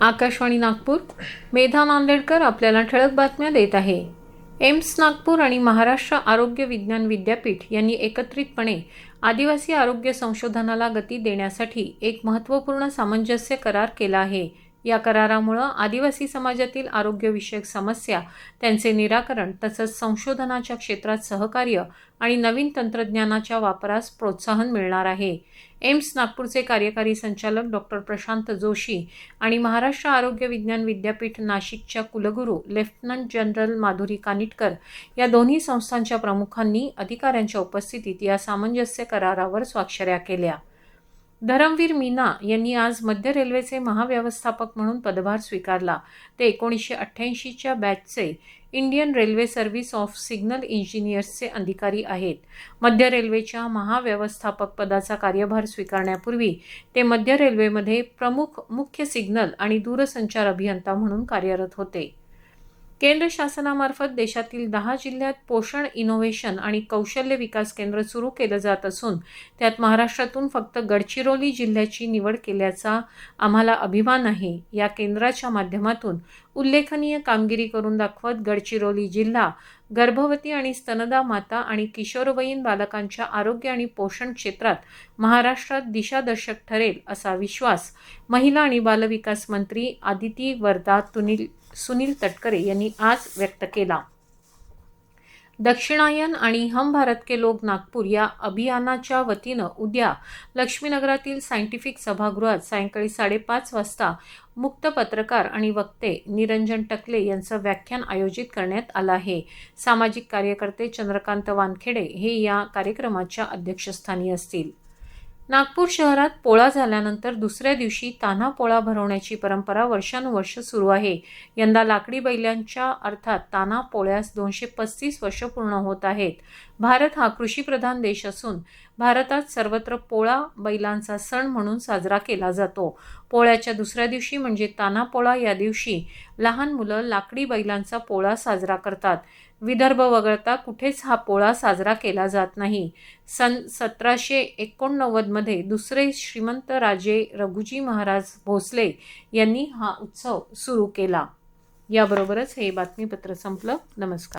आकाशवाणी नागपूर. मेधा नांदेडकर आपल्याला ठळक बातम्या देत आहे. एम्स नागपूर आणि महाराष्ट्र आरोग्य विज्ञान विद्यापीठ यांनी एकत्रितपणे आदिवासी आरोग्य संशोधनाला गती देण्यासाठी एक महत्त्वपूर्ण सामंजस्य करार केला आहे. या करारामुळं आदिवासी समाजातील आरोग्यविषयक समस्या त्यांचे निराकरण तसंच संशोधनाच्या क्षेत्रात सहकार्य आणि नवीन तंत्रज्ञानाच्या वापरास प्रोत्साहन मिळणार आहे. एम्स नागपूरचे कार्यकारी संचालक डॉक्टर प्रशांत जोशी आणि महाराष्ट्र आरोग्य विज्ञान विद्यापीठ नाशिकच्या कुलगुरू लेफ्टनंट जनरल माधुरी कानिटकर या दोन्ही संस्थांच्या प्रमुखांनी अधिकाऱ्यांच्या उपस्थितीत या सामंजस्य करारावर स्वाक्षऱ्या केल्या. धरमवीर मीना यांनी आज मध्य रेल्वेचे महाव्यवस्थापक म्हणून पदभार स्वीकारला. ते एकोणीसशे अठ्ठ्याऐंशीच्या बॅचचे Indian railway service of signal इंजिनियर्सचे अधिकारी आहेत. मध्य रेल्वेच्या महाव्यवस्थापक पदाचा कार्यभार स्वीकारण्यापूर्वी ते मध्य रेल्वेमध्ये प्रमुख मुख्य सिग्नल आणि दूरसंचार अभियंता म्हणून कार्यरत होते. केंद्र शासनामार्फत देशातील दहा जिल्ह्यात पोषण इनोव्हेशन आणि कौशल्य विकास केंद्र सुरू केलं जात असून त्यात महाराष्ट्रातून फक्त गडचिरोली जिल्ह्याची निवड केल्याचा आम्हाला अभिमान आहे. या केंद्राच्या माध्यमातून उल्लेखनीय कामगिरी करून दाखवत गडचिरोली जिल्हा गर्भवती आणि स्तनदा माता आणि किशोरवयीन बालकांच्या आरोग्य आणि पोषण क्षेत्रात महाराष्ट्रात दिशादर्शक ठरेल असा विश्वास महिला आणि बालविकास मंत्री आदिती वर्धा तुनिल सुनील तटकरे यांनी आज व्यक्त केला. दक्षिणायन आणि हम भारत के लोक नागपूर या अभियानाच्या वतीनं उद्या लक्ष्मीनगरातील सायंटिफिक सभागृहात सायंकाळी साडेपाच वाजता मुक्त पत्रकार आणि वक्ते निरंजन टकले यांचं व्याख्यान आयोजित करण्यात आलं आहे. सामाजिक कार्यकर्ते चंद्रकांत वानखेडे हे या कार्यक्रमाच्या अध्यक्षस्थानी असतील. नागपूर शहरात पोळा झाल्यानंतर दुसऱ्या दिवशी तान्हा पोळा भरवण्याची परंपरा वर्षानुवर्ष सुरू आहे. यंदा लाकडी बैलांच्या अर्थात तान्हा पोळ्यास दोनशे पस्तीस वर्ष पूर्ण होत आहेत. भारत हा कृषीप्रधान देश असून भारतात सर्वत्र पोळा बैलांचा सण म्हणून साजरा केला जातो. पोळ्याच्या दुसऱ्या दिवशी म्हणजे तान्हा पोळा या दिवशी लहान मुलं लाकडी बैलांचा पोळा साजरा करतात. विदर्भ वगळता कुठेच हा पोळा साजरा केला जात नाही. सन सतराशे एकोणनव्वदमध्ये दुसरे श्रीमंत राजे रघुजी महाराज भोसले यांनी हा उत्सव सुरू केला. याबरोबरच हे बातमीपत्र संपलं. नमस्कार.